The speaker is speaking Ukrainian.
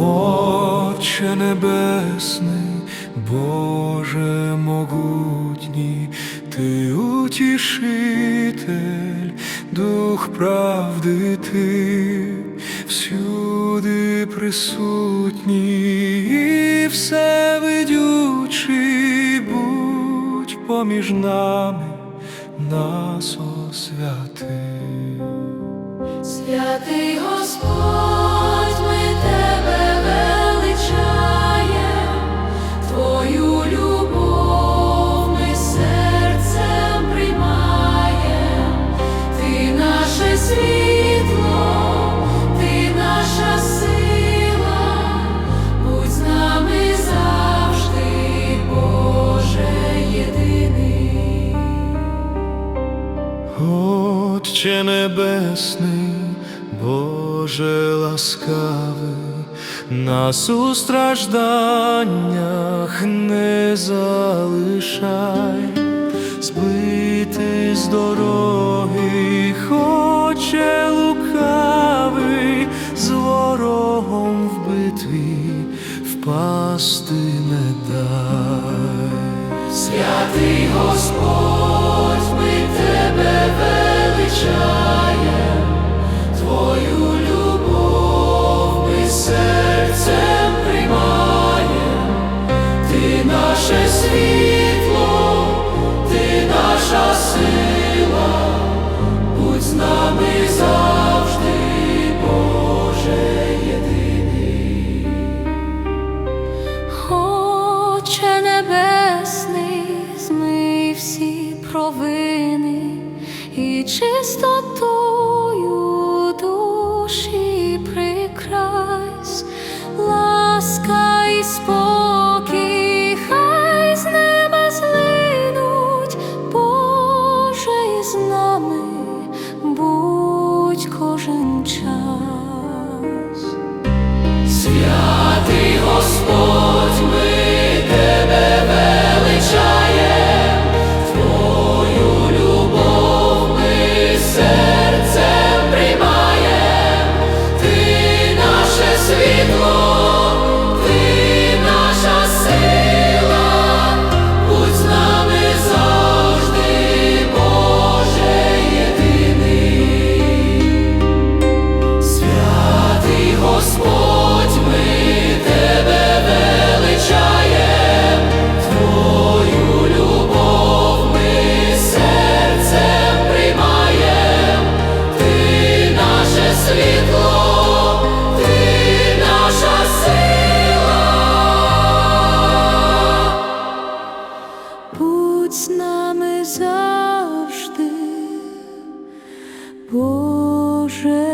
Отче Небесний, Боже могутній, Ти утішитель, Дух правди Ти, всюди присутній і всевидючий, будь поміж нами, нас освяти. Святий Господь, Отче Небесний, Боже ласкавий, нас у стражданнях не залишай, збити з дороги, хоче лукавий, з ворогом в битві впасти не дай. Святий Господь, прикрась. світло, ти наша сила, будь з нами завжди, Боже.